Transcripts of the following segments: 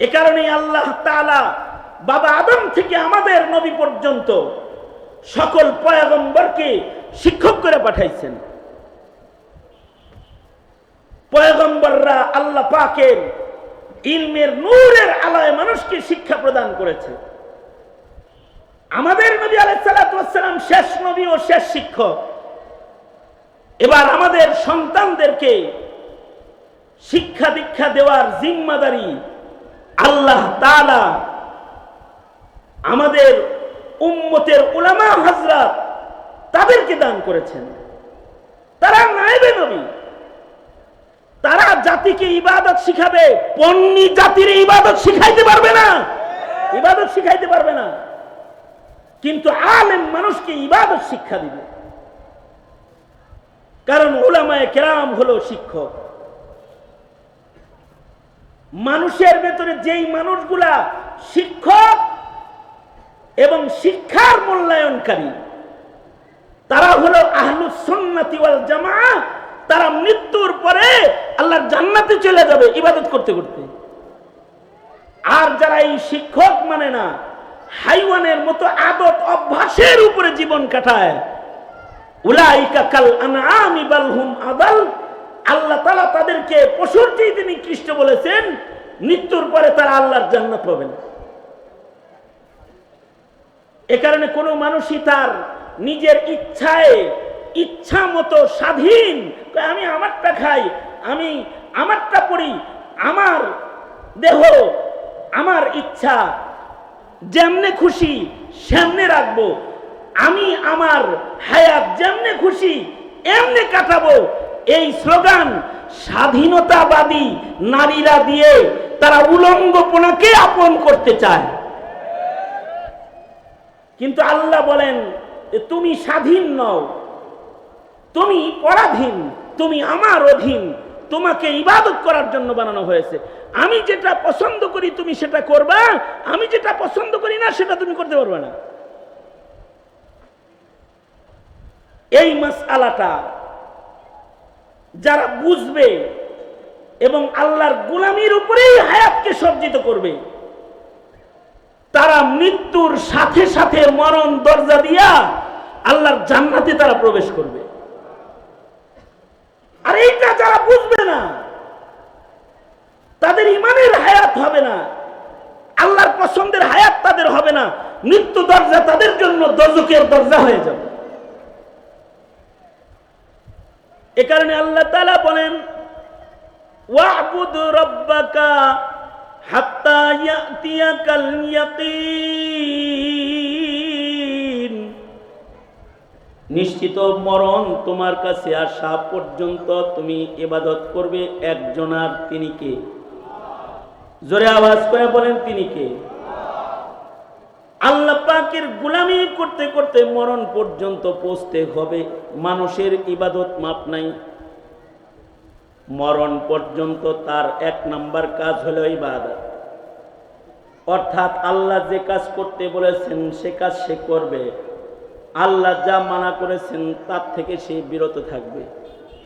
এ কারণে আল্লাহ বাবা আদম থেকে আমাদের নবী পর্যন্ত সকল পয়গম্বরকে শিক্ষক করে পাঠাইছেন। পয়গম্বররা আল্লাহ পাকের ইলমের নূরের আলায় মানুষকে শিক্ষা প্রদান করেছে। আমাদের নবী আলাইসালাম শেষ নবী ও শেষ শিক্ষক। এবার আমাদের সন্তানদেরকে শিক্ষা দীক্ষা দেওয়ার জিম্মাদারি আল্লাহ তাআলা আমাদের উম্মতের উলামা হজরত তাদেরকে দান করেছেন। তারা নাইবে নবী। তারা জাতিকে ইবাদত শিখাবে। পন্নী জাতির ইবাদত শিখাইতে পারবে না। ইবাদত শিখাইতে পারবে না। কিন্তু আলেম মানুষকে ইবাদত শিক্ষা দিবে। কারণ ওলামায় কেরাম হলো শিক্ষক। মানুষের ভেতরে যেই মানুষগুলা শিক্ষক এবং শিক্ষার মূল্যায়নকারী, তারা হলো আহলুস সুন্নাতি ওয়াল জামা তারা মৃত্যুর পরে আল্লাহর জান্নাতে চলে যাবে ইবাদত করতে করতে। আর যারা এই শিক্ষক মানে না, হাইওয়ানের মতো আদত অভ্যাসের উপরে জীবন কাটায়, উলাইকা কাল আনআমি বাল হুম আদাল আল্লাহ তালা তাদেরকে পশুর তিনি নিকৃষ্ট বলেছেন, মৃত্যুর পরে তারা আল্লাহর জান্নাত পাবেন এ কারণে কোনো মানুষই তার নিজের ইচ্ছায়, ইচ্ছা মতো স্বাধীন আমি আমারটা খাই, আমি আমারটা পড়ি, আমার দেহ, আমার ইচ্ছা, যেমনে খুশি সেমনে রাখব, আমি আমার হায়াত যেমনে খুশি, এমনে কাটাবো এই স্লোগান, স্বাধীনতাবাদী নারীরা দিয়ে তারা উলঙ্গপনাকে আপন করতে চায়। কিন্তু আল্লাহ বলেন তুমি স্বাধীন নও, তুমি পরাধীন, তুমি আমার অধীন, তোমাকে ইবাদত করার জন্য বানানো হয়েছে। আমি যেটা পছন্দ করি তুমি সেটা করবা, আমি যেটা পছন্দ করি না সেটা তুমি করতে পারবে না। এই মাস আলাটা যারা বুঝবে এবং আল্লাহর গোলামির উপরেই হায়াতকে সজ্জিত করবে, তারা মৃত্যুর সাথে সাথে মরণ দরজা দিয়া আল্লাহর জান্নাতে তারা প্রবেশ করবে। আর এইটা যারা বুঝবে না, তাদের ইমানের হায়াত হবে না, আল্লাহর পছন্দের হায়াত তাদের হবে না, মৃত্যু দরজা তাদের জন্য দজকের দরজা হয়ে যাবে। এ কারণে আল্লাহ তালা বলেন রব্বাকা নিশ্চিত মরণ তোমার কাছে আসা পর্যন্ত তুমি ইবাদত করবে একজনার তিনি কে? জোরে আওয়াজ করে বলেন তিনি কে? আল্লাহ পাকের গুলামি করতে করতে মরণ পর্যন্ত পৌঁছতে হবে। মানুষের ইবাদত মাপ নাই। মরণ পর্যন্ত তার এক নাম্বার কাজ হলো ইবাদত। অর্থাৎ আল্লাহ যে কাজ করতে বলেছেন, সে কাজ সে করবে। আল্লাহ যা মানা করেছেন, তার থেকে সে বিরত থাকবে।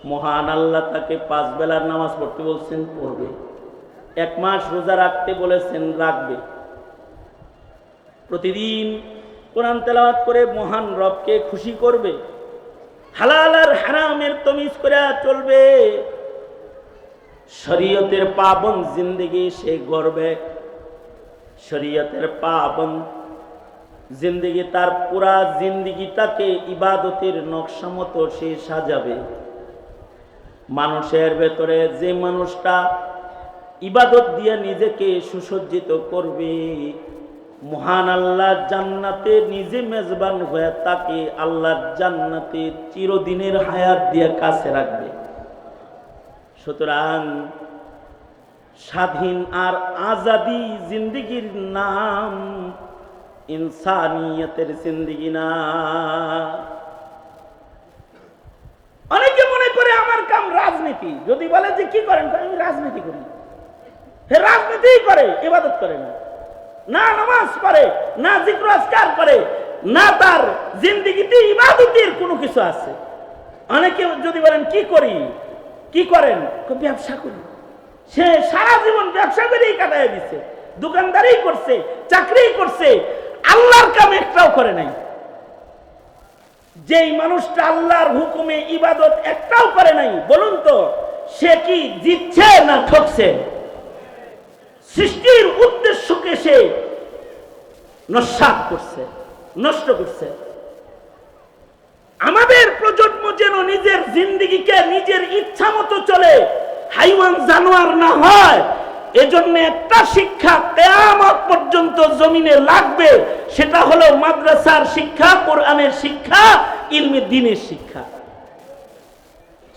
মহান আল্লাহ তাকে পাঁচ বেলার নামাজ পড়তে বলছেন, পড়বে। এক মাস রোজা রাখতে বলেছেন, রাখবে। প্রতিদিন কোরআন তেলাওয়াত করে মহান রবকে খুশি করবে, হালাল আর হারামের তমিজ করে চলবে, শরীয়তের পাবন জিন্দগি সে গড়বে। শরীয়তের পাবন জিন্দগি, তার পুরা জিন্দগিটাকে ইবাদতের নকশা মতো সে সাজাবে। মানুষের ভেতরে যে মানুষটা ইবাদত দিয়ে নিজেকে সুসজ্জিত করবে মহান আল্লাহ জান্নাতে নিজে মেজবান হয়ে তাকে আল্লাহর জান্নাতে চিরদিনের হায়াত দিয়ে কাছে রাখবে। সুতরাং স্বাধীন আর আজাদি জিন্দিগির নাম ইনসানিয়তের জিন্দিগি না। অনেকে মনে করে আমার কাম রাজনীতি। যদি বলে যে কি করেন আমি রাজনীতি করি। হে রাজনীতি করে, ইবাদত করে না। না নামাজ পড়ে, না জিক্র আজকার করে, না তার জিন্দিগিতে ইবাদতের কোনো কিছু আছে। অনেকে যদি বলেন, কি করি? কি করেন? ব্যবসা করি। সে সারা জীবন ব্যবসা করেই কাটায় দিছে। দোকানদারি করছে চাকরি করছে, আল্লাহর কাম একটাও করে নাই। যেই মানুষটা আল্লাহর হুকুমে ইবাদত একটাও করে নাই, বলুন তো, সে কি জিতছে না ঠকছে? সৃষ্টির উদ্দেশ্যকে সে নস্বাত করছে, নষ্ট করছে। আমাদের প্রজন্ম যেন নিজের জিন্দিগিকে নিজের ইচ্ছা মতো চলে, হাইওয়ান জানোয়ার না হয়, এজন্য একটা শিক্ষা কেয়ামত পর্যন্ত জমিনে লাগবে, সেটা হলো মাদ্রাসার শিক্ষা, কোরআনের শিক্ষা, ইলমে দিনের শিক্ষা।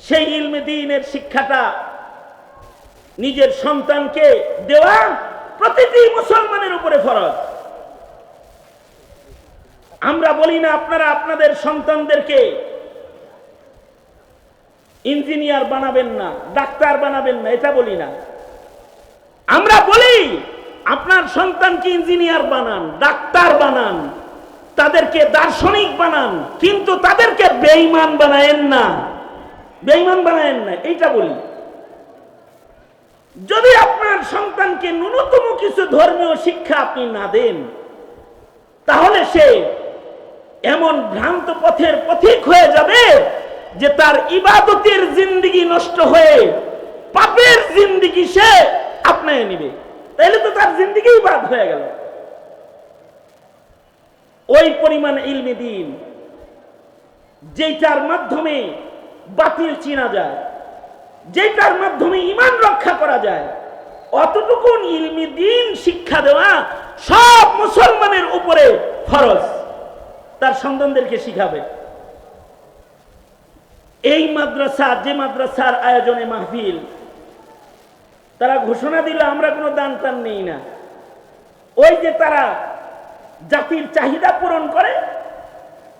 সেই ইলমে দিনের শিক্ষাটা নিজের সন্তানকে দেওয়া প্রতিটি মুসলমানের উপরে ফরজ। আমরা বলি না আপনারা আপনাদের সন্তানদেরকে ইঞ্জিনিয়ার বানাবেন না, ডাক্তার বানাবেন না, এটা বলি না। আমরা বলি, আপনার সন্তানকে ইঞ্জিনিয়ার বানান, ডাক্তার বানান, তাদেরকে দার্শনিক বানান, কিন্তু তাদেরকে বেঈমান বানায়েন না। বেঈমান বানায়েন না, এইটা বলি। যদি আপনার সন্তানকে ন্যূনতম কিছু ধর্মীয় শিক্ষা আপনি না দেন, তাহলে সে এমন ভ্রান্ত পথের পথিক হয়ে যাবে যে তার ইবাদতের জিন্দিগি নষ্ট হয়ে পাপের জিন্দিগি সে আপনায় নিবে। তাইলে তো তার জিন্দিগি বাদ হয়ে গেল। ওই পরিমাণ ইলমি দিন যেটার মাধ্যমে বাতিল চিনা যায়। যেটার মাধ্যমে ইমান রক্ষা করা যায়, অতটুকুন ইলমি দিন শিক্ষা দেওয়া সব মুসলমানের উপরে ফরজ। তার সন্তানদেরকে শিখাবে। এই মাদ্রাসা, যে মাদ্রাসার আয়োজনে মাহফিল, তারা ঘোষণা দিল, আমরা কোনো দান টান নেই না। ওই যে তারা জাতির চাহিদা পূরণ করে,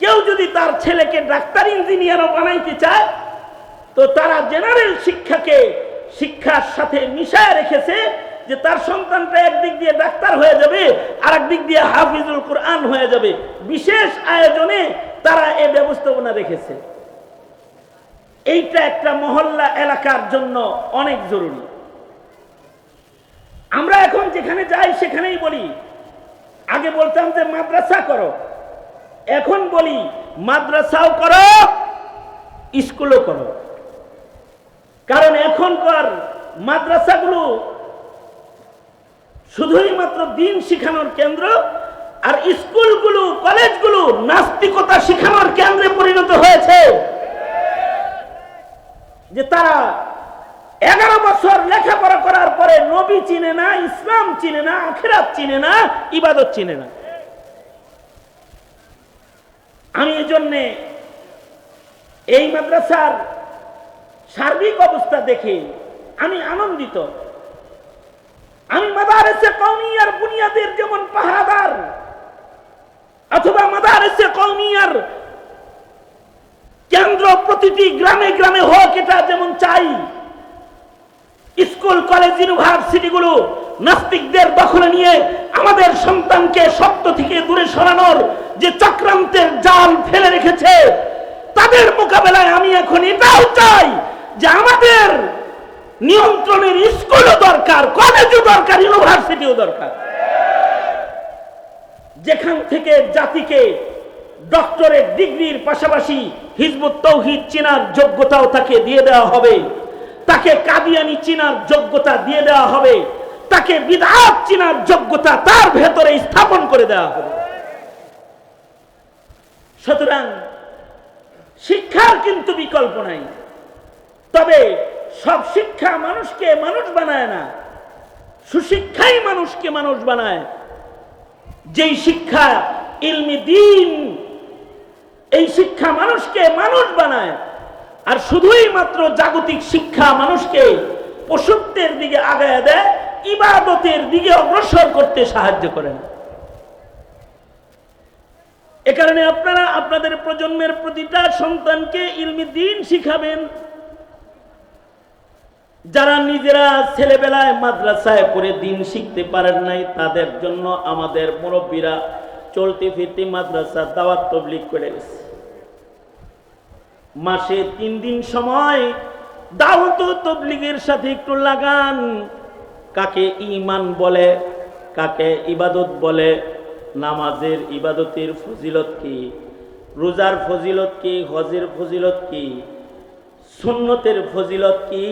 কেউ যদি তার ছেলেকে ডাক্তার, ইঞ্জিনিয়ারও বানাইতে চায় তো তারা জেনারেল শিক্ষাকে শিক্ষার সাথে মিশায় রেখেছে যে তার সন্তানটা একদিক দিয়ে ডাক্তার হয়ে যাবে আর একদিক দিয়ে হাফিজুল কোরআন হয়ে যাবে। বিশেষ আয়োজনে তারা এ ব্যবস্থাপনা রেখেছে। এইটা একটা মহল্লা এলাকার জন্য অনেক জরুরি। আমরা এখন যেখানে যাই সেখানেই বলি, আগে বলতাম যে মাদ্রাসা করো, এখন বলি মাদ্রাসাও করো, স্কুলও করো। কারণ এখনকার মাদ্রাসাগুলো শুধুই মাত্র দিন শিখানোর কেন্দ্র আর স্কুলগুলো, কলেজগুলো নাস্তিকতা শিখানোর কেন্দ্রে পরিণত হয়েছে। যে তারা এগারো বছর লেখাপড়া করার পরে নবী চিনে না, ইসলাম চিনে না, আখেরাত চিনে না, ইবাদত চিনে না। আমি এই জন্যে এই মাদ্রাসার সার্বিক অবস্থা দেখে আমি আনন্দিত। আমি মাদারেসে কৌমিয়ার বুনিয়াদের যেমন পাহারাদার, অথবা মাদারেসে কৌমিয়ার কেন্দ্র প্রতিটি গ্রামে গ্রামে হোক এটা যেমন চাই, স্কুল, কলেজ, ইউনিভার্সিটিগুলো নাস্তিকদের দখলে নিয়ে আমাদের সন্তানকে সত্য থেকে দূরে সরানোর যে চক্রান্তের জাল ফেলে রেখেছে, তাদের মোকাবেলায় আমি এখন এটাও চাই যে আমাদের নিয়ন্ত্রণের স্কুলও দরকার, কলেজও দরকার, ইউনিভার্সিটিও দরকার। যেখান থেকে জাতিকে ডক্টরেট ডিগ্রির পাশাপাশি হিজবুত তৌহিদ চেনার যোগ্যতাও তাকে দিয়ে দেওয়া হবে। তাকে কাদিয়ানি চিনার যোগ্যতা দিয়ে দেওয়া হবে। তাকে বিধাত চিনার যোগ্যতা তার ভেতরে স্থাপন করে দেওয়া হবে। সুতরাং শিক্ষার কিন্তু বিকল্প নাই। তবে সব শিক্ষা মানুষকে মানুষ বানায় না, সুশিক্ষাই মানুষকে মানুষ বানায়। যেই শিক্ষা ইলমি দিন, এই শিক্ষা মানুষকে মানুষ বানায়। আর শুধুই মাত্র জাগতিক শিক্ষা মানুষকে পশুত্বের দিকে আগায় দেয়, ইবাদতের দিকে অগ্রসর করতে সাহায্য করে না। এ কারণে আপনারা আপনাদের প্রজন্মের প্রতিটা সন্তানকে ইলমি দিন শিখাবেন। যারা নিজেরা ছেলেবেলায় মাদ্রাসায় পড়ে দিন শিখতে পারেন নাই, তাদের জন্য আমাদের মুরব্বীরা চলতি ফিরতি মাদ্রাসা দাওয়াত তবলিক করে গেছে। মাসে তিন দিন সময় দাওয়াত তবলিগের সাথে একটু লাগান। কাকে ইমান বলে, কাকে ইবাদত বলে, নামাজের ইবাদতের ফজিলত কি, রোজার ফজিলত কি, হজের ফজিলত কি, সুন্নতের ফজিলত কি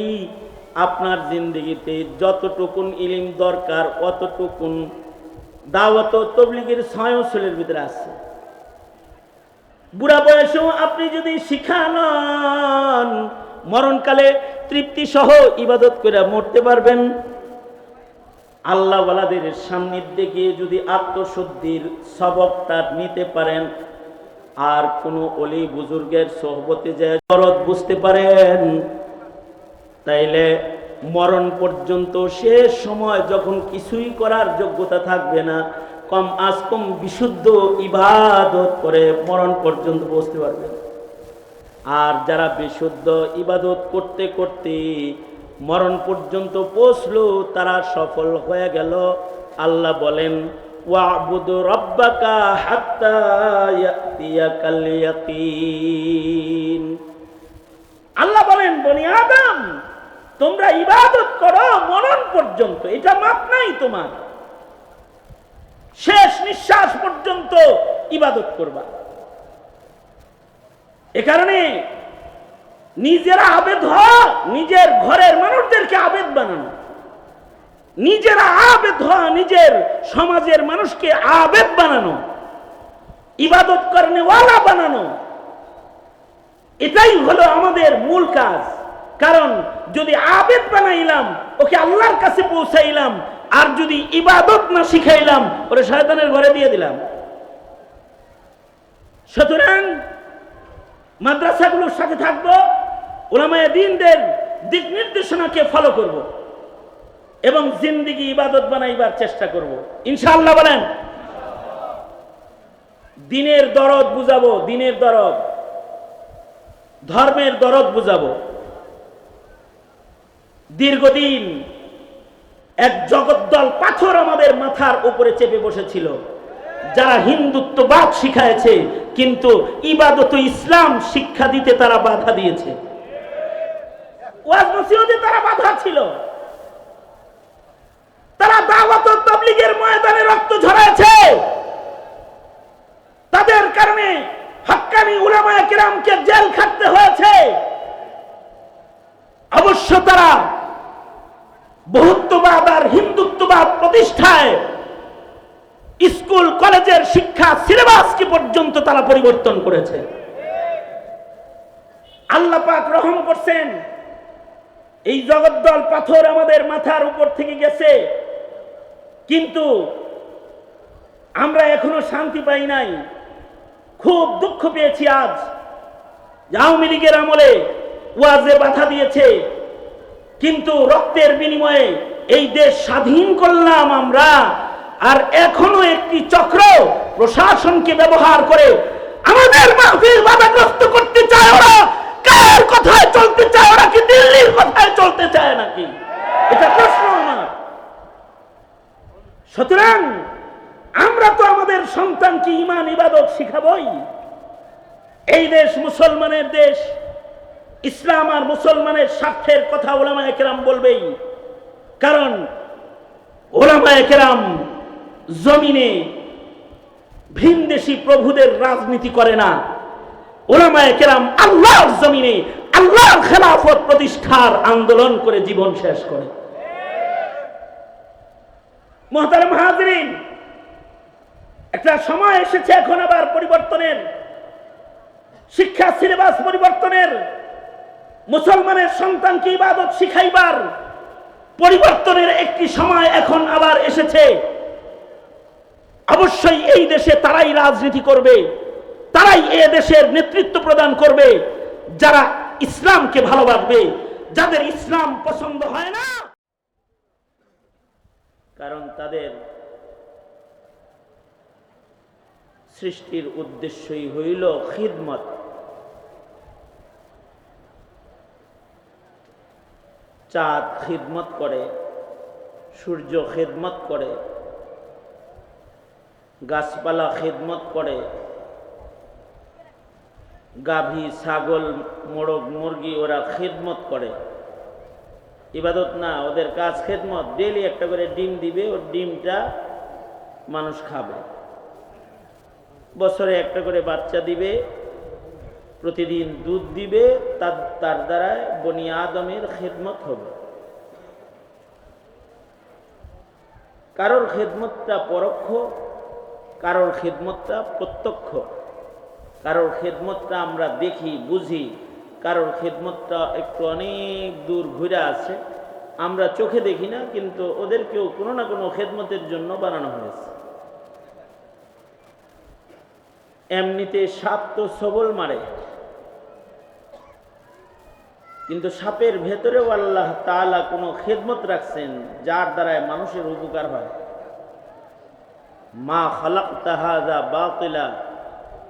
আপনার জিন্দগিতে যতটুকুন ইলিম দরকার, অতটুকুন দাওয়াত তবলিগের ছায়সলের ভিতরে আছে। বুড়া বয়সেও আপনি যদি শিখানন মরণকালে তৃপ্তি সহ ইবাদত করে মরতে পারবেন। আল্লাহওয়ালাদের সান্নিধ্যে গিয়ে যদি আত্মশুদ্ধির সবকটা নিতে পারেন, আর কোনো অলি বুজুর্গের সোহবতে যায় দরদ বুঝতে পারেন। তাইলে মরণ পর্যন্ত শেষ সময় যখন কিছুই করার যোগ্যতা থাকবে না, কম আজ কম বিশুদ্ধ ইবাদত করে মরণ পর্যন্ত বসতে পারবে। আর যারা বিশুদ্ধ ইবাদত করতে করতে মরণ পর্যন্ত পৌঁছলো, তারা সফল হয়ে গেল। আল্লাহ বলেন আল্লাহ বলেন, বনি আদম তোমরা ইবাদত করো মরণ পর্যন্ত, এটা মাপ নাই তোমার। শেষ নিঃশ্বাস পর্যন্ত ইবাদত করবা। এ কারণে নিজেরা আবেদ হ নিজের ঘরের মানুষদেরকে আবেদ বানানো। নিজেরা আবেদ হ নিজের সমাজের মানুষকে আবেদ বানানো। ইবাদত করেনেওয়ালা বানানো। এটাই হলো আমাদের মূল কাজ। কারণ যদি আবেদ বানাইলাম, ওকে আল্লাহর কাছে পৌঁছাইলাম, আর যদি ইবাদত না শিখাইলাম, ওরে শয়তানের ঘরে দিয়ে দিলাম। সুতরাং মাদ্রাসাগুলোর সাথে থাকব, ওলামায় দিনদের দিক নির্দেশনাকে ফলো করব এবং জিন্দিগি ইবাদত বানাইবার চেষ্টা করব। ইনশাল্লাহ বলেন, দিনের দরদ বুঝাবো, দিনের দরদ, ধর্মের দরদ বুঝাবো। দীর্ঘদিন এক জগদ্দল পাথর আমাদের মাথার উপরে চেপে বসেছিল। যারা হিন্দুত্ববাদ শিখায়ছে, কিন্তু ইবাদত ইসলাম শিক্ষা দিতে তারা বাধা দিয়েছে। তারা বাধা ছিল। তারা দাওয়াত তাবলীগের ময়দানে রক্ত ঝরাইছে তাদের কারণে হক্কানি উলামায়ে কেরামকে জেল খাটতে হয়েছে। অবশ্য তারা বহুত্ববাদ আর হিন্দুত্ববাদ প্রতিষ্ঠায় স্কুল, কলেজের শিক্ষা সিলেবাসকে পর্যন্ত তারা পরিবর্তন করেছে? আল্লাহ পাক রহম করছেন। এই জগদ্দল পাথর আমাদের মাথার উপর থেকে গেছে। কিন্তু আমরা এখনও শান্তি পাই নাই। খুব দুঃখ পেয়েছি আজ। আওয়ামী লীগের আমলে ওয়াজে বাধা দিয়েছে। কিন্তু রক্তের বিনিময়ে এই দেশ স্বাধীন করলাম আমরা। আর এখনও একটি চক্র প্রশাসনকে ব্যবহার করে আমাদের বাধাগ্রস্ত করতে চায় ওরা। কার কথায় চলতে চায় ওরা কি দিল্লির কথায় চলতে চায় নাকি? এটা প্রশ্ন আমার। সুতরাং আমরা তো আমাদের সন্তানকে ইমান, ইবাদত শিখাবই। এই দেশ মুসলমানের দেশ। ইসলাম আর মুসলমানের স্বার্থের কথা ওলামা একরাম বলবেই। কারণ ওলামা একরাম জমিনে ভিনদেশি প্রভুদের রাজনীতি করে না। ওলামা একরাম আল্লাহর জমিনে আল্লাহর খেলাফত প্রতিষ্ঠার আন্দোলন করে জীবন শেষ করে। একটা সময় এসেছে এখন আবার পরিবর্তনের। শিক্ষা সিলেবাস পরিবর্তনের। মুসলমানের সন্তানকে ইবাদত শিখাইবার পরিবর্তনের একটি সময় এখন আবার এসেছে। অবশ্যই এই দেশে তারাই রাজনীতি করবে, তারাই এ দেশের নেতৃত্ব প্রদান করবে, যারা ইসলামকে ভালোবাসবে, যাদের ইসলাম পছন্দ হয় না। কারণ তাদের সৃষ্টির উদ্দেশ্যই হইল খিদমত। চাঁদ খিদমত করে, সূর্য খেদমত করে, গাছপালা খেদমত করে, গাভী, ছাগল, মোরগ, মুরগি ওরা খিদমত করে। ইবাদত না, ওদের কাজ খেদমত। ডেলি একটা করে ডিম দিবে, ওর ডিমটা মানুষ খাবে। বছরে একটা করে বাচ্চা দিবে প্রতিদিন দুধ দিবে, তার তার দ্বারায় বনি আদমের খেদমত হবে। কারোর খেদমতটা পরোক্ষ, কারোর খেদমতটা প্রত্যক্ষ। কারোর খেদমতটা আমরা দেখি, বুঝি, কারোর খেদমতটা একটু অনেক দূর ঘুরে আছে আমরা চোখে দেখি না, কিন্তু ওদেরকেও কোনো না কোনো খেদমতের জন্য বানানো হয়েছে। এমনিতে সাপ তো সবল মারে। কিন্তু সাপের ভেতরেও আল্লাহ তাআলা কোনো খেদমত রাখছেন, যার দ্বারায় মানুষের উপকার হয়। মা খালাক তাহাদা বাতিলা,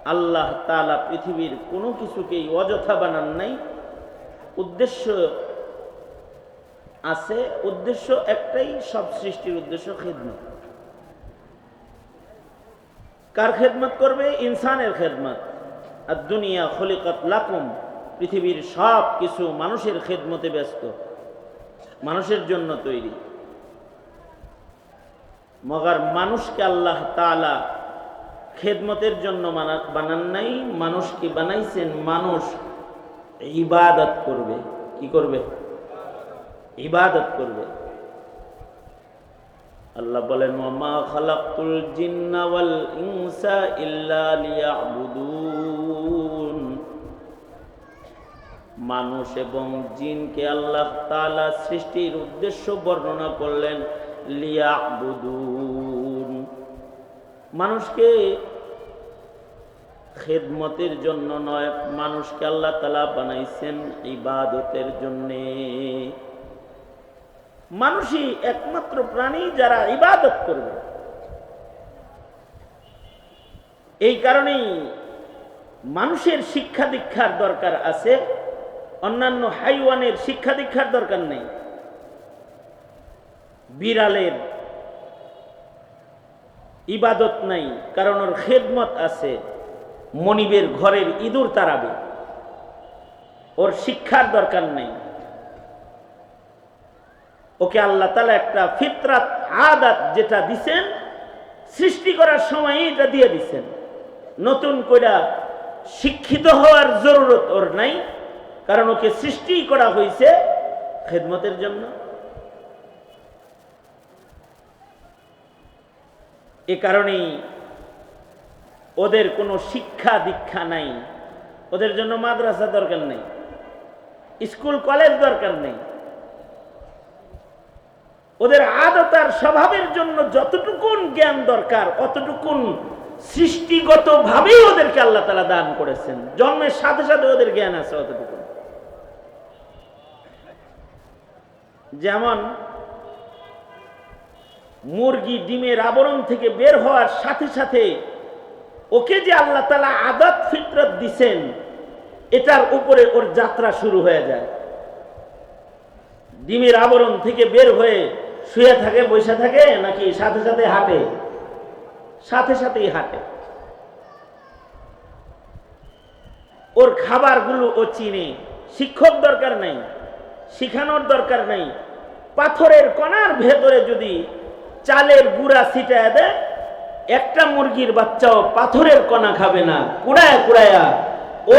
আল্লাহ তাআলা পৃথিবীর কোনো কিছুকেই অযথা বানান নাই। উদ্দেশ্য আছে, উদ্দেশ্য একটাই, সব সৃষ্টির উদ্দেশ্য খেদমত। কার খেদমত করবে? ইনসানের খেদমত। আর দুনিয়া খলিকত লাকুম। পৃথিবীর সব কিছু মানুষের খেদমতে ব্যস্ত। মানুষের জন্য তৈরি। মগার মানুষকে আল্লাহ তাআলা খেদমতের জন্য বানান নাই, মানুষকে বানাইছেন মানুষ ইবাদত করবে। কি করবে? ইবাদত করবে। আল্লাহ বলেন ওমা খালাকুল জিন্না ওয়াল ইনসা ইল্লা লিয়াবুদুন। মানুষ এবং জিনকে আল্লাহ তালা সৃষ্টির উদ্দেশ্য বর্ণনা করলেন, লিয়াবুদুন। মানুষকে খেদমতের জন্য নয়, মানুষকে আল্লাহ তালা বানাইছেন ইবাদতের জন্যে। মানুষই একমাত্র প্রাণী যারা ইবাদত করবে। এই কারণেই মানুষের শিক্ষা দীক্ষার দরকার আছে। অন্যান্য হাইওয়ানের শিক্ষা দীক্ষার দরকার নেই। বিড়ালের ইবাদত নাই, কারণ ওর খেদমত আছে। মনিবের ঘরের ইঁদুর তারাবে ওর শিক্ষার দরকার নেই। ওকে আল্লাহ তালা একটা ফিতরাত, আদাত যেটা দিছেন, সৃষ্টি করার সময় এটা দিয়ে দিছেন। নতুন কইরা শিক্ষিত হওয়ার জরুরত ওর নাই। কারণ ওকে সৃষ্টি করা হয়েছে খেদমতের জন্য। এ কারণেই ওদের কোনো শিক্ষা দীক্ষা নাই। ওদের জন্য মাদ্রাসা দরকার নেই। স্কুল, কলেজ দরকার নেই। ওদের আদতার স্বভাবের জন্য যতটুকুন জ্ঞান দরকার, অতটুকুন সৃষ্টিগত ভাবেই ওদেরকে আল্লাহ তালা দান করেছেন। জন্মের সাথে সাথে ওদের জ্ঞান আছে অতটুকু যেমন মুরগি ডিমের আবরণ থেকে বের হওয়ার সাথে সাথে ওকে যে আল্লাহ তালা আদাত ফিতরত দিছেন, এটার উপরে ওর যাত্রা শুরু হয়ে যায়। ডিমের আবরণ থেকে বের হয়ে শুয়ে থাকে, বসে থাকে নাকি সাথে সাথে হাঁটে? সাথে সাথেই হাঁটে। ওর খাবারগুলো ও চিনে, শিক্ষক দরকার নাই। শিখানোর দরকার নেই। পাথরের কণার ভেতরে যদি চালের গুঁড়া ছিটায় দেয়, একটা মুরগির বাচ্চাও পাথরের কণা খাবে না। কুড়ায় কুড়ায়া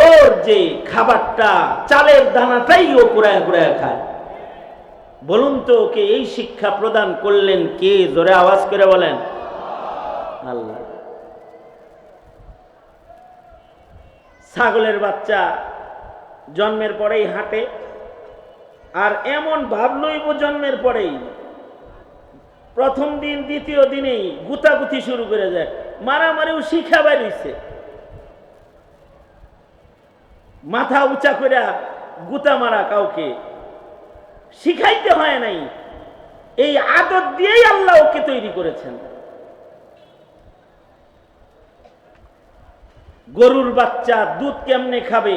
ওর যে খাবারটা, চালের দানাটাই ও কুড়ায় কুড়ায় খায়। বলুন তো, ওকে এই শিক্ষা প্রদান করলেন কে? জোরে আওয়াজ করে বলেন। আল্লাহ। ছাগলের বাচ্চা জন্মের পরেই হাঁটে আর এমন ভাব লইব জন্মের পরেই। প্রথম দিন, দ্বিতীয় দিনেই গুতাগুতি শুরু করে যায় মারামারিও শিখা বেরিয়েছে। মাথা উঁচা করে গুতা মারা কাউকে শিখাইতে হয় নাই। এই আদত দিয়েই আল্লাহ ওকে তৈরি করেছেন। গরুর বাচ্চা দুধ কেমনে খাবে?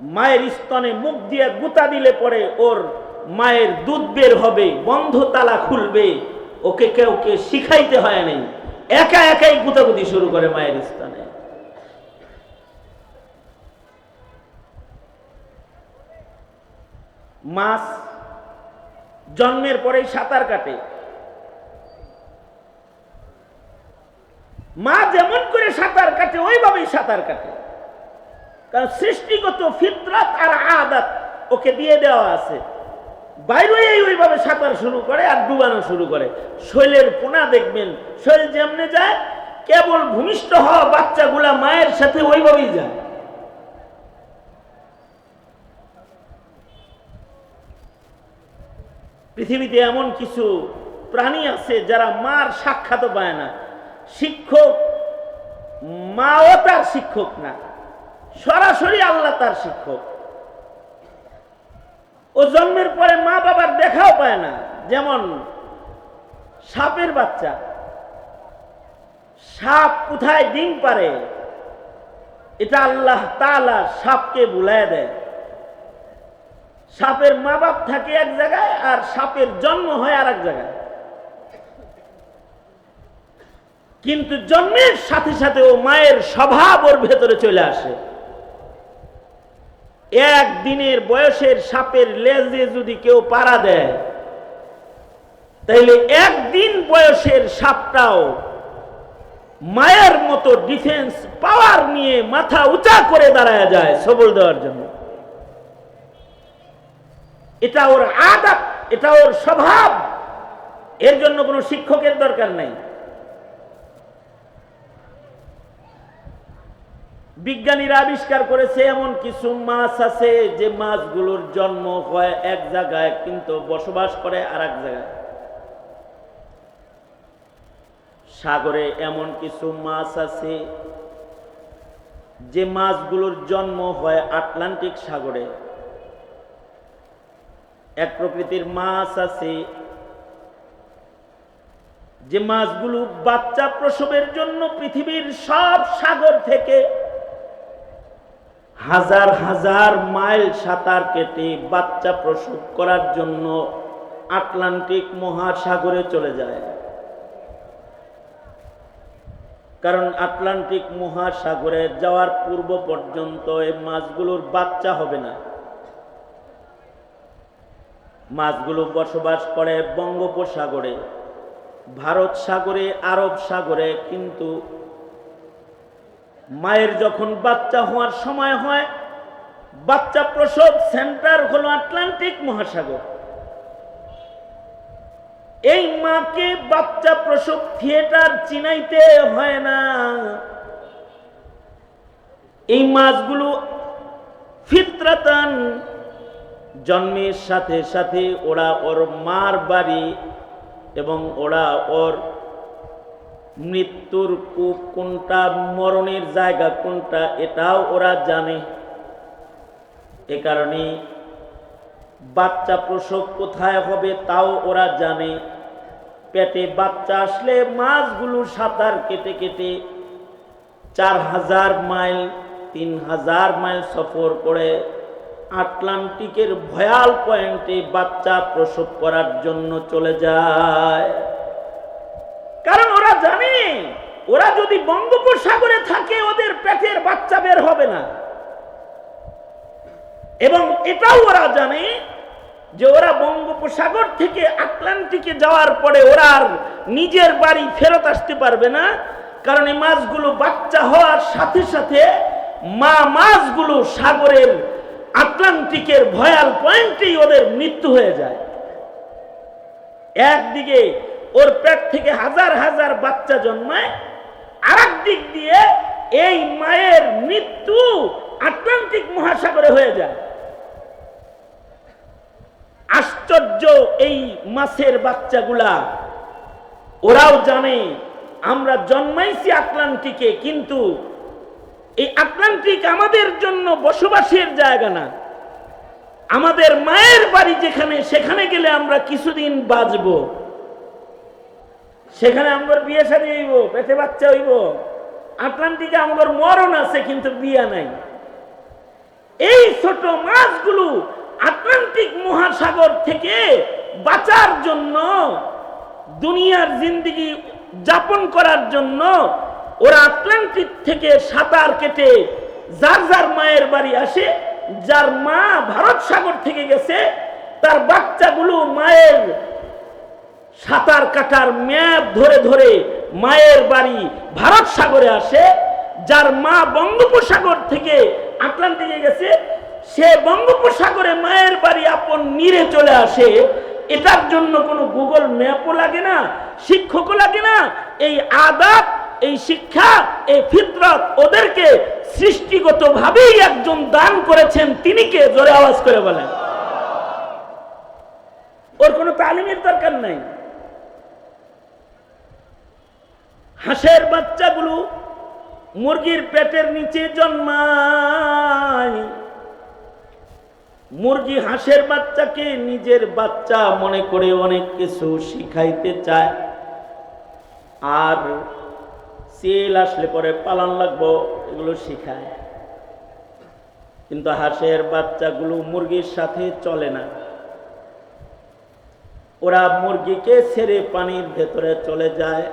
মায়ের স্তনে মুখ দিয়ে গুতা দিলে পরে ওর মায়ের দুধ বের হবে বন্ধ তালা খুলবে। ওকে কেউ, কে শিখাইতে হয় নাই। একা একাই গুতাগুতি শুরু করে মায়ের স্তনে। মাছ জন্মের পরেই সাঁতার কাটে। মা যেমন করে সাঁতার কাটে, ওইভাবেই সাঁতার কাটে। কারণ সৃষ্টিগত ফিতরাত আর আদাত ওকে দিয়ে দেওয়া আছে। বাইরে ওইভাবে সাঁতার শুরু করে আর ডুবানো শুরু করে। শৈলের পোনা দেখবেন, শৈল যেমনে যায়, কেবল ভূমিষ্ঠ হওয়া বাচ্চাগুলা মায়ের সাথে ওইভাবেই যায়। পৃথিবীতে এমন কিছু প্রাণী আছে যারা মার সাক্ষাৎ পায় না। শিক্ষক, মাও তার শিক্ষক না। সরাসরি আল্লাহ তার শিক্ষক। ও জন্মের পরে মা বাবার দেখাও পায় না। যেমন সাপের বাচ্চা। সাপ কোথায় ডিম পারে? এটা আল্লাহ তালা সাপকে বুলায় দেয়। সাপের মা বাপ থাকে এক জায়গায় আর সাপের জন্ম হয় আর এক জায়গায়। কিন্তু জন্মের সাথে সাথে ও মায়ের স্বভাব ওর ভেতরে চলে আসে। এক দিনের বয়সের সাপের লেজে যদি কেউ পাড়া দেয়, তাইলে একদিন বয়সের সাপটাও মায়ের মতো ডিফেন্স পাওয়ার নিয়ে মাথা উঁচা করে দাঁড়ায় যায় সবল দেওয়ার জন্য। এটা ওর আদাত এটা ওর স্বভাব। এর জন্য কোনো শিক্ষকের দরকার নাই। বিজ্ঞানীরা আবিষ্কার করেছে, এমন কিছু মাছ আছে যে মাছগুলোর জন্ম হয় এক জায়গায় কিন্তু বসবাস করে আর এক জায়গায়। সাগরে এমন কিছু মাছ আছে যে মাছগুলোর জন্ম হয় আটলান্টিক সাগরে। এক প্রকৃতির মাছ আছে যে মাছগুলো বাচ্চা প্রসবের জন্য পৃথিবীর সব সাগর থেকে হাজার হাজার মাইল সাঁতার কেটে বাচ্চা প্রসব করার জন্য আটলান্টিক মহাসাগরে চলে যায়। কারণ আটলান্টিক মহাসাগরে যাওয়ার পূর্ব পর্যন্ত এই মাছগুলোর বাচ্চা হবে না। মাছগুলো বসবাস করে বঙ্গোপসাগরে, ভারত সাগরে, আরব সাগরে, কিন্তু মায়ের যখন বাচ্চা হওয়ার সময় হয়, বাচ্চা প্রসব সেন্টার হলো আটলান্টিক মহাসাগর। এই মাকে বাচ্চা প্রসব থিয়েটার চিনাইতে হয় না। এই মাছগুলো ফিত্রাতান জন্মের সাথে সাথে ওরা ওর মার বাড়ি এবং ওরা ওর মৃত্যুর কূপ কোনটা, মরণের জায়গা কোনটা, এটাও ওরা জানে। এ কারণে বাচ্চা প্রসব কোথায় হবে তাও ওরা জানে। পেটে বাচ্চা আসলে মাছগুলো সাঁতার কেটে কেটে চার হাজার মাইল, তিন হাজার মাইল সফর করে আটলান্টিকের ভয়াল পয়েন্টে বাচ্চা প্রসব করার জন্য চলে যায়। কারণ ওরা জানে, ওরা যদি বঙ্গোপসাগরে থাকে, ওদের পেটের বাচ্চা বের হবে না। এবং এটাও ওরা জানে যে ওরা বঙ্গোপসাগর থেকে আটলান্টিকে যাওয়ার পরে ওরা আর নিজের বাড়ি ফেরত আসতে পারবে না, কারণ এই মাছগুলো বাচ্চা হওয়ার সাথে সাথে মা মাছগুলো সাগরের আটলান্টিকের ভয়াল পয়েন্টেই ওদের মৃত্যু হয়ে যায়। একদিকে ওর পেট থেকে হাজার হাজার বাচ্চা জন্মায়। আর দিক দিয়ে এই মায়ের মৃত্যু আটলান্টিক মহাসাগরে হয়ে যায়। আশ্চর্য এই মাছের বাচ্চাগুলা। ওরাও জানে, আমরা জন্মাইছি আটলান্টিকে, কিন্তু এই আটলান্টিক আমাদের জন্য বসবাসের জায়গা না। আমাদের মায়ের বাড়ি যেখানে, সেখানে গেলে আমরা কিছুদিন বাঁচব। সেখানে আমার বিয়ে সারি হইব পেটে বাচ্চা হইব। আটলান্টিকে আমাদের মরণ আছে, কিন্তু বিয়া নাই। এই ছোট মাছগুলো আটলান্টিক মহাসাগর থেকে বাঁচার জন্য, দুনিয়ার জিন্দিগি যাপন করার জন্য ওরা আটলান্টিক থেকে সাঁতার কেটে যার যার মায়ের বাড়ি আসে, যার মা ভারত সাগর থেকে গেছে, তার বাচ্চাগুলো মায়ের সাঁতার কাটার ম্যাপ ধরে ধরে মায়ের বাড়ি ভারত সাগরে আসে, যার মা বঙ্গোপসাগর থেকে আটলান্টিকে গেছে। সে বঙ্গোপসাগরে মায়ের বাড়ি আপন নিরে চলে আসে। এটার জন্য কোনো গুগল ম্যাপও লাগে না, শিক্ষকও লাগে না। এই আদাব, এই শিক্ষা, এই ফিতরত ওদেরকে সৃষ্টিগতভাবেই একজন দান করেছেন, তিনি কে? জোরে আওয়াজ করে বলেন। ওর কোনো তালিমের দরকার নাই। হাঁসের বাচ্চাগুলো মুরগির পেটের নিচে জন্মায়। মুরগি হাঁসের বাচ্চাকে নিজের বাচ্চা মনে করে অনেক কিছু শিখাইতে চায়। আর সেল আসলে পরে পালন লাগবো, এগুলো শিখায়। কিন্তু হাঁসের বাচ্চাগুলো মুরগির সাথে চলে না। ওরা মুরগিকে ছেড়ে পানির ভেতরে চলে যায়।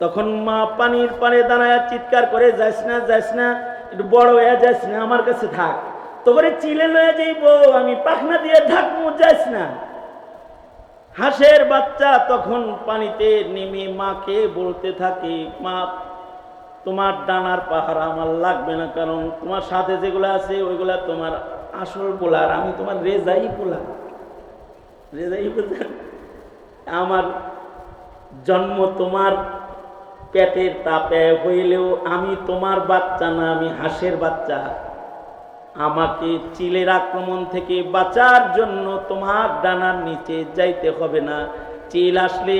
তখন মা পানির পানে দাঁড়ায় চিৎকার করে যাইস না যাইস না, একটু বড় হয়ে যাইস না, আমার কাছে থাক। তোরে চিলে লয়ে যাইব, আমি পাখনা দিয়ে ঢাকবো যাইস না। হাঁসের বাচ্চা তখন পানিতে নেমে মাকে বলতে থাকে, মা, তোমার ডানার পাহারা আমার লাগবে না, কারণ তোমার সাথে যেগুলো আছে, ওইগুলা তোমার আসল পোলার, আমি তোমার রেজাই পোলার। রেজাই বুঝলেন আমার জন্ম তোমার পেটের তাপে হইলেও আমি তোমার বাচ্চা না, আমি হাঁসের বাচ্চা। আমাকে চিলের আক্রমণ থেকে বাঁচার জন্য তোমার ডানার নিচে যাইতে হবে না। চিল আসলে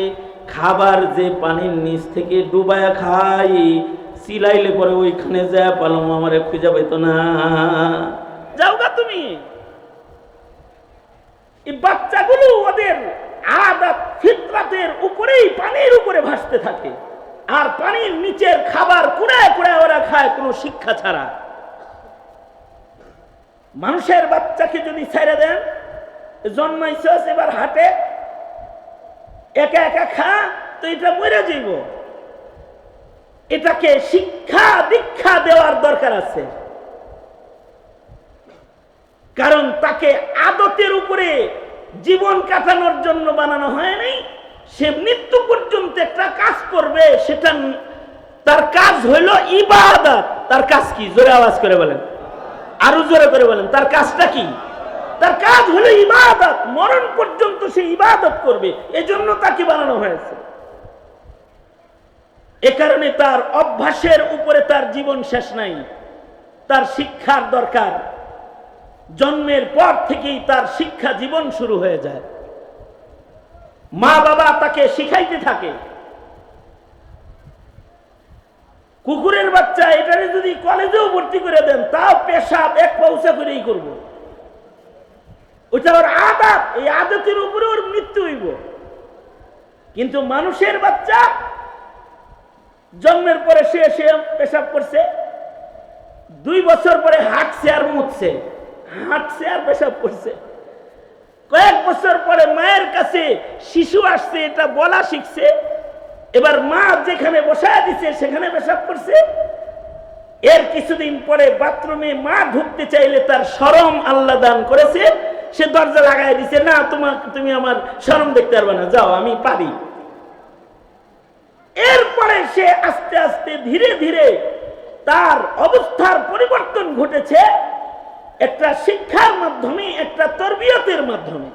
খাবার যে পানির নিচ থেকে ডুবায়া খাই, চিলাইলে পরে ওইখানে যা পালাম আমারে খুঁজে পাইতো না। যাও গা তুমি। এই বাচ্চাগুলো ওদের আদাত ফিতরাতের উপরেই পানির উপরে ভাসতে থাকে। আর পানির নিচের খাবার কুড়ায় কুড়ায় ওরা খায়, কোনো শিক্ষা ছাড়া। মানুষের বাচ্চাকে যদি ছেড়ে দেন জন্মাইছস এবার হাটে, একা একা খা, তো এটা মরে যাইব। এটাকে শিক্ষা দীক্ষা দেওয়ার দরকার আছে। কারণ তাকে আদতের উপরে জীবন কাটানোর জন্য বানানো হয়নি সে মৃত্যু পর্যন্ত একটা কাজ করবে, সেটা তার কাজ হইল ইবাদত। তার কাজ কি? জোরে আওয়াজ করে বলেন। আরও জোরে করে বলেন, তার কাজটা কি? তার কাজ হলো ইবাদত। মরণ পর্যন্ত সে ইবাদত করবে, এজন্য তাকে বানানো হয়েছে। এ কারণে তার অভ্যাসের উপরে তার জীবন শেষ নাই। তার শিক্ষার দরকার। জন্মের পর থেকেই তার শিক্ষা জীবন শুরু হয়ে যায়। মা বাবা তাকে শিখাইতে থাকে। কুকুরের বাচ্চা এটারে যদি কলেজেও ভর্তি করে দেন, তাও পেশাব এক পৌঁছা করেই করব। ওইটা ওর আদাত এই আদতের উপরে ওর মৃত্যু হইব। কিন্তু মানুষের বাচ্চা জন্মের পরে সে সে পেশাব করছে, দুই বছর পরে হাঁটছে আর মুছছে হাঁটছে আর পেশাব করছে। কয়েক বছর পরে মায়ের কাছে শিশু আসছে, এটা বলা শিখছে। এবার মা যেখানে বসায় দিছে, সেখানে পেশাব করছে। এর কিছুদিন পরে বাথরুমে মা ঢুকতে চাইলে তার সরম আল্লাহ দান করেছে। সে দরজা লাগাই দিছে, না তোমার তুমি আমার সরম দেখতে পারবে না, যাও, আমি পারি। এরপরে সে আস্তে আস্তে ধীরে ধীরে তার অবস্থার পরিবর্তন ঘটেছে। একটা শিক্ষার মাধ্যমে একটা তরবিয়তের মাধ্যমে।